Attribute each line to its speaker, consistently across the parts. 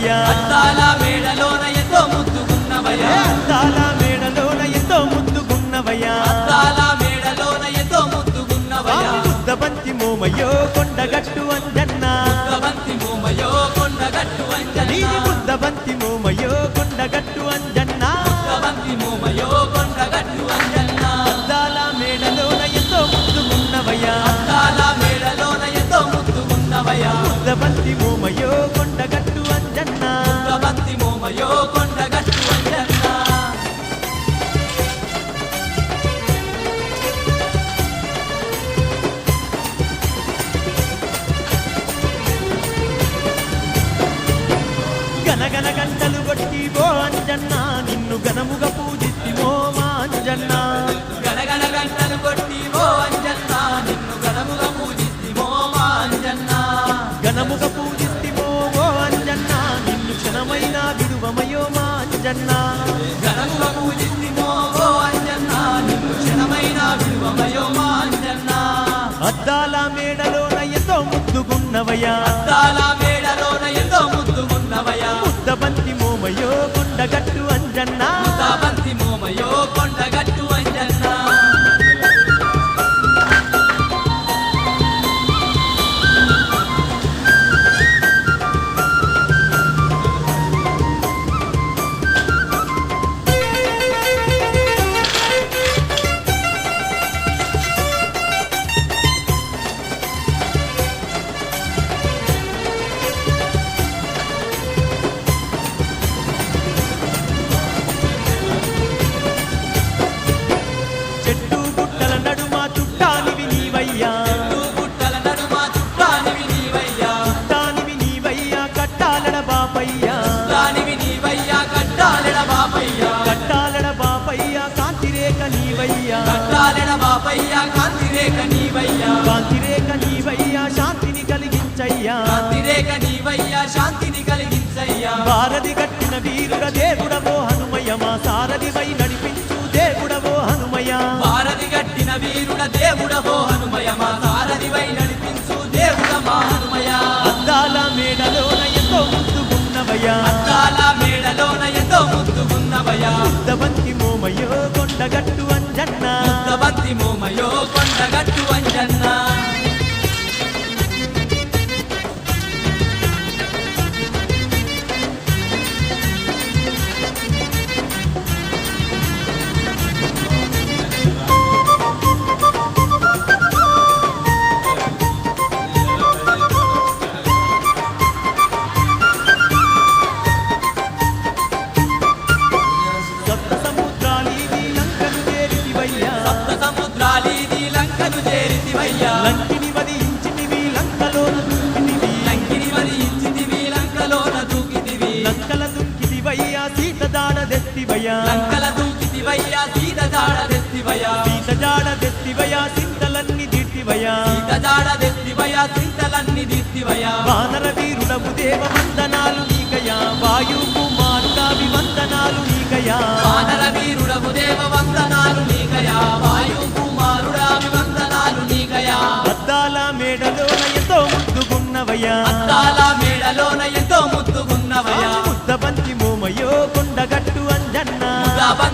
Speaker 1: ముద్దుగున్నవయ్యా
Speaker 2: అద్దాల మేడలోన ఎంతో ముద్దుగున్నవయ్యా.
Speaker 1: అద్దాల మేడలోన ఎంతో ముద్దుగున్నవయ్యా.
Speaker 2: అద్దాల మేడలోన ఎంతో ముద్దుగున్నవయ్యా.
Speaker 1: ముద్దబంతి మోమయ్యో కొండగట్టు అంజన్న.
Speaker 2: ముద్దబంతి మోమయో కొండగట్టు అంజన్న.
Speaker 1: ముద్దబంతి మోమయ్యో కొండగట్టు అంజన్న.
Speaker 2: ముద్దబంతి మోమయో కొండగట్టు అంజన్న.
Speaker 1: అద్దాల మేడలోన ఎంతో ముద్దుగున్నవయ్యా.
Speaker 2: అద్దాల మేడలోన ఎంతో ముద్దుగున్నవయ్యా.
Speaker 1: ముద్దబంతి మోమయ్యో గనగన గంటలు కొట్టి ఓ అంజన్న. నిన్ను ఘనముగా పూజిత్తి ఓ మా అంజన్న.
Speaker 2: గణగణ గంటలు కొట్టి ఓ అంజన్న. నిన్ను గణముగా పూజిత్తి ఓ మా అంజన్న.
Speaker 1: ఘనముగా పూజిస్తి ఓ అంజన్న. నిన్ను క్షణమైన విడువమయో మా అంజన్న.
Speaker 2: గణముగా పూజిస్తి ఓ అంజన్న. నిన్ను క్షణమైన విడువమయో మా అంజన్న.
Speaker 1: అద్దాల మేడలోన ఎంతో ముద్దుగున్నవయ్యా.
Speaker 2: అద్దాల
Speaker 1: కొండగట్టు
Speaker 2: బంతి మోమయో
Speaker 1: కట్టాలెడ బాపయ్యా
Speaker 2: కాంతిరేఖ నీవయ్యా.
Speaker 1: కాంతిరేక నీవయ్యా శాంతిని కలిగించయ్యా.
Speaker 2: కాంతిరేఖ నీవయ్యా శాంతిని కలిగించయ్యా.
Speaker 1: భారతి కట్టిన వీరుడ దేవుడవో హనుమయ్య మా సారథివై నడిపించు దేవుడవో హనుమయ్య.
Speaker 2: భారతి గట్టిన వీరుడ దేవుడవో హనుమయ మా సారథివై నడిపించు దేవుడ మా హనుమయ
Speaker 1: అద్దాల మేడలోన ఎంతో ముద్దుగున్నవయ్యా
Speaker 2: అద్దాల మేడలోన ఎంతో ముద్దుగున్నవయ్యా
Speaker 1: ముద్దబంతి మోమయ్యో దెత్తివయ్యా
Speaker 2: లంకల దూకితివయ్యా సీత జాడ తెస్తివయ్యా
Speaker 1: సీత జాడ దెత్తివయ్యా సింతలన్నీ దిట్టివయ్యా
Speaker 2: సీత జాడ తెస్తివయ్యా సింతలన్నీ దిత్తివయ్యా
Speaker 1: వానర వీరుడవు దేవ వందనాలు నీకయా వాయు కుమారుడావి వందనాలు నీకయా
Speaker 2: వానర వీరుడవు దేవ వందనాలు నీకయా వాయు కుమారుడామి వందనాలు నీకయా
Speaker 1: అద్దాల మేడలోన ఎంతో ముద్దుగున్నవయ్యా.
Speaker 2: అద్దాల మేడలోన ఎంతో ముద్దుగున్నవయ్యా.
Speaker 1: అంజన్న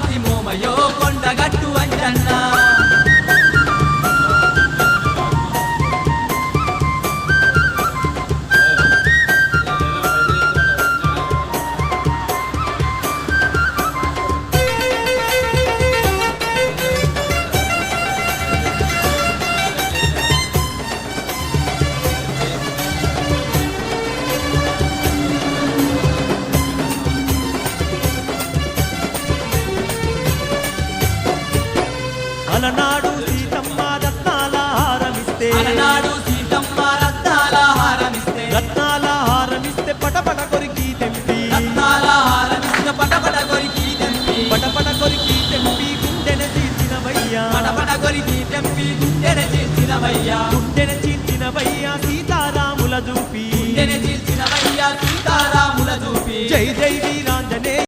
Speaker 1: అలనాడు సీతమ్మ రత్నాల హారమిస్తే
Speaker 2: అలనాడు సీతమ్మ రత్నాల హారమిస్తే
Speaker 1: రత్నాల హారమిస్తే పటపట కొరికి తెంపి.
Speaker 2: రత్నాల హారమిస్తే పటపట కొరికి తెంపి.
Speaker 1: పటపట కొరికి తెంపి గుండెన తీర్చినవయ్యా
Speaker 2: పటపట కొరికి తెంపి గుండెన చీల్చినవయ్యా.
Speaker 1: గుండెన చీల్చినవయ్యా సీతారాముల చూపి
Speaker 2: గుండెన చీల్చినవయ్యా సీతారాముల చూపి
Speaker 1: జై జై